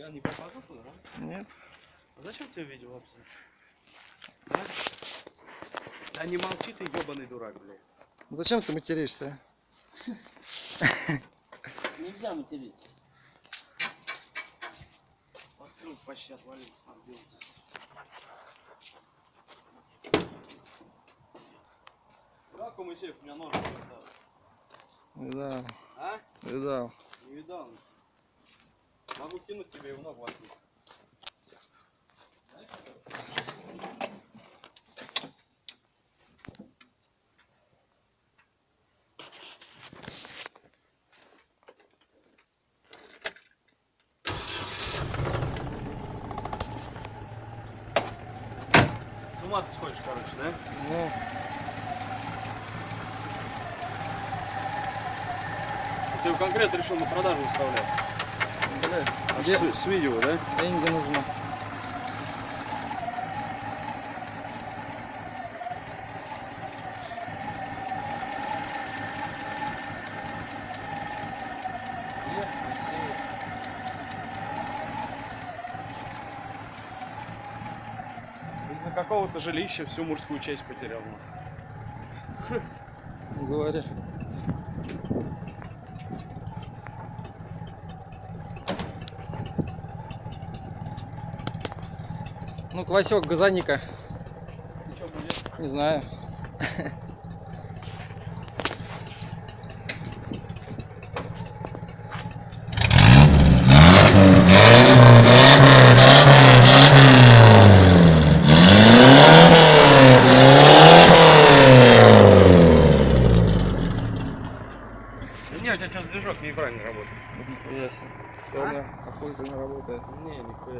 Я не попаду туда, да? Нет. А зачем ты видео вообще? А? Да не молчи ты, ебаный дурак, блядь. Зачем ты материшься? Нельзя материться. Подкрыл почти отвалился, надо делать. Да, Кумысеев, у меня нож остался. Видал, А? Не видал. Могу кинуть тебе его ног возьми. С ума ты сходишь, короче, да? Ну, Ты его конкретно решил на продажу выставлять. А где с, с видео, да? деньги нужно? Из-за какого-то жилища всю мужскую честь потерял. Не Ну, Квасек, газаника. Ты что будешь? Не знаю. Не, у тебя сейчас движок неправильно работает. Ясно. Темно, а хуй ты не работает. Не, нихуя.